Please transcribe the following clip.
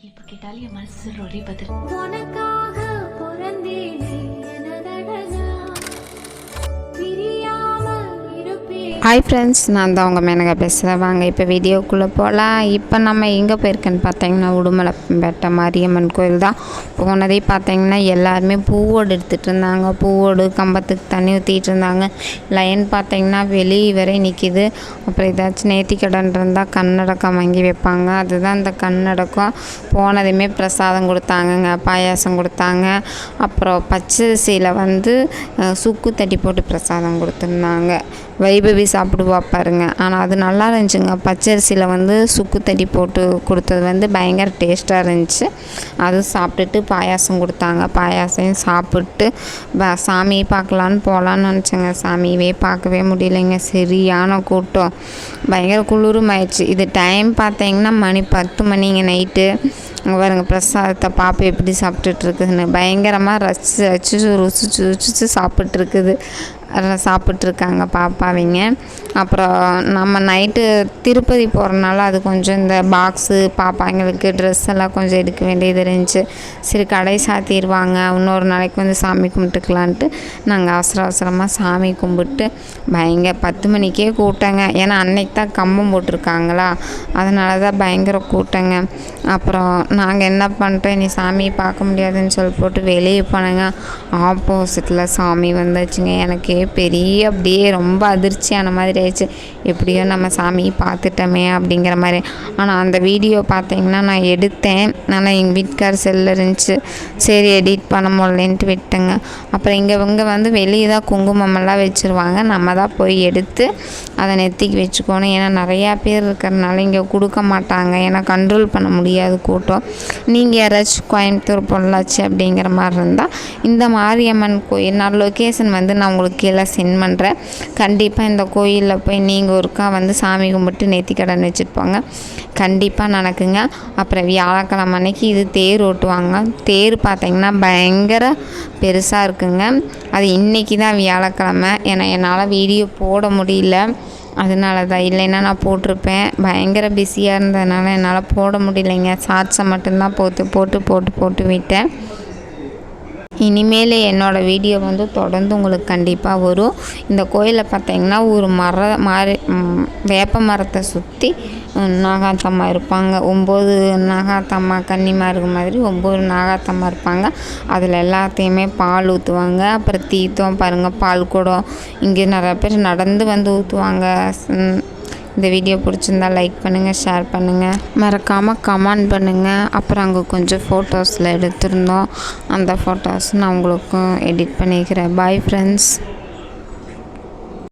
இப்ப கேட்டாலும் என் மனசு ரொலி பதில் உனக்காக பிறந்தேனே. ஹாய் ஃப்ரெண்ட்ஸ் நான் தான் உங்கள் மேனகா பேசுகிறேன் வாங்க இப்போ வீடியோக்குள்ளே போகலாம் இப்போ நம்ம எங்கே போயிருக்கேன்னு பார்த்தீங்கன்னா உடுமலைப்பேட்டை மாரியம்மன் கோயில் தான் போனதே பார்த்தீங்கன்னா எல்லாருமே பூவோடு எடுத்துகிட்டு இருந்தாங்க. பூவோடு கம்பத்துக்கு தண்ணி ஊற்றிட்டு இருந்தாங்க. லைன் பார்த்தீங்கன்னா வெளியே வரை நிற்கிது அப்புறம் ஏதாச்சும் நேர்த்தி கடன் இருந்தால் கண்ணடக்கம் வாங்கி வைப்பாங்க. அதுதான் இந்த கண்ணடக்கம். போனதுமே பிரசாதம் கொடுத்தாங்கங்க பாயாசம் கொடுத்தாங்க. அப்புறம் பச்சரிசியில் வந்து சுக்கு தட்டி போட்டு பிரசாதம் கொடுத்துருந்தாங்க. வைபவி சாப்பிடுவா பாருங்க. ஆனால் அது நல்லா இருந்துச்சுங்க. பச்சரிசியில் வந்து சுக்கு தட்டி போட்டு கொடுத்தது வந்து பயங்கர டேஸ்ட்டாக இருந்துச்சு. அதுவும் சாப்பிட்டுட்டு பாயாசம் கொடுத்தாங்க. பாயாசம் சாப்பிட்டு ப- சாமியை பார்க்கலான்னு போகலான்னு நினச்சேங்க. சாமியவே பார்க்கவே முடியலைங்க. சரியான கூட்டம். பயங்கர குளிருமாயிடுச்சு. இது டைம் பார்த்தீங்கன்னா மணி பத்து மணிங்க நைட்டு அங்கே பாருங்க பிரசாதத்தை பாப்பா எப்படி சாப்பிட்டுட்டு இருக்குதுன்னு. பயங்கரமாக ரசிச்சு ரசிச்சு ருசிச்சு ருசிச்சு சாப்பிட்டுருக்குது அதெல்லாம் சாப்பிட்ருக்காங்க பாப்பாவிங்க. அப்புறம் நம்ம நைட்டு திருப்பதி போகிறனால அது கொஞ்சம் இந்த பாக்ஸு பாப்பாங்களுக்கு ட்ரெஸ் எல்லாம் கொஞ்சம் எடுக்க வேண்டியது இருந்துச்சு. சரி கடை சாத்திடுவாங்க இன்னொரு நாளைக்கு வந்து சாமி கும்பிட்டுக்கலான்ட்டு நாங்கள் அவசர அவசரமாக சாமி கும்பிட்டு பயங்கர பத்து மணிக்கே கூட்டங்க. ஏன்னா அன்னைக்கு தான் கம்பம் போட்டிருக்காங்களா. அதனால தான் பயங்கர கூட்டங்க. அப்புறம் நாங்கள் என்ன பண்ணிட்டோம் நீ சாமியை பார்க்க முடியாதுன்னு சொல்லி போட்டு வெளியே போனேங்க. ஆப்போசிட்டில் சாமி வந்துச்சுங்க. எனக்கு பெரிய அப்படியே ரொம்ப அதிர்ச்சியான மாதிரி ஆயிடுச்சு. எப்படியோ நம்ம சாமியை பார்த்துட்டோமே அப்படிங்கிற மாதிரி. ஆனால் அந்த வீடியோ பார்த்தீங்கன்னா நான் எடுத்தேன். ஆனால் எங்கள் வீட்டுக்கார் செல்லு இருந்துச்சு. சரி எடிட் பண்ண முடியலன்ட்டு விட்டேங்க அப்புறம் இங்கே இவங்க வந்து வெளியே தான் குங்குமமெல்லாம் வச்சுருவாங்க. நம்ம தான் போய் எடுத்து அதை நெத்திக்கு வச்சுக்கணும். ஏன்னா நிறையா பேர் இருக்கிறனால இங்கே கொடுக்க மாட்டாங்க. ஏன்னா கண்ட்ரோல் பண்ண முடியாது கூட்டம். நீங்கள் யாராச்சும் கோயம்புத்தூர் பொள்ளாச்சி அப்படிங்கிற மாதிரி இருந்தால் இந்த மாரியம்மன் கோயில் நான் லொக்கேஷன் வந்து நான் உங்களுக்கு கீழே சென்ட் பண்ணுறேன் கண்டிப்பாக இந்த கோயிலில் போய் நீங்கள் ஒருக்கா வந்து சாமி கும்பிட்டு நேத்தி கடன் வச்சுருப்பாங்க கண்டிப்பாக நடக்குங்க. அப்புறம் வியாழக்கிழமை அன்னைக்கு இது தேர் ஓட்டுவாங்க. தேர் பார்த்தீங்கன்னா பயங்கர பெருசாக இருக்குங்க. அது இன்றைக்கி தான் வியாழக்கிழமை. ஏன்னா என்னால் வீடியோ போட முடியல. அதனால தான் இல்லைன்னா நான் போட்டிருப்பேன். பயங்கர பிஸியாக இருந்ததுனால என்னால் போட முடியலைங்க. ஷார்ட்ஸை மட்டும்தான் போட்டு போட்டு போட்டு போட்டு விட்டேன். இனிமேல் என்னோடய வீடியோ வந்து தொடர்ந்து உங்களுக்கு கண்டிப்பாக வரும். இந்த கோயிலில் பார்த்தீங்கன்னா ஒரு மர மாறி வேப்ப மரத்தை சுற்றி நாகாத்தம்மா இருப்பாங்க. ஒம்பது நாகாத்தம்மா கன்னிமா இருக்க மாதிரி ஒம்பது நாகாத்தம்மா இருப்பாங்க. அதில் எல்லாத்தையுமே பால் ஊற்றுவாங்க அப்புறம் தீர்த்தம் பாருங்கள் பால் குடம். இங்கே நிறைய பேர் நடந்து வந்து ஊற்றுவாங்க இந்த வீடியோ பிடிச்சிருந்தா லைக் பண்ணுங்கள் ஷேர் பண்ணுங்கள் மறக்காமல் கமெண்ட் பண்ணுங்கள் அப்புறம் அங்கே கொஞ்சம் ஃபோட்டோஸில் எடுத்திருந்தோம். அந்த ஃபோட்டோஸ் நான் உங்களுக்கும் எடிட் பண்ணிக்கிறேன். Bye friends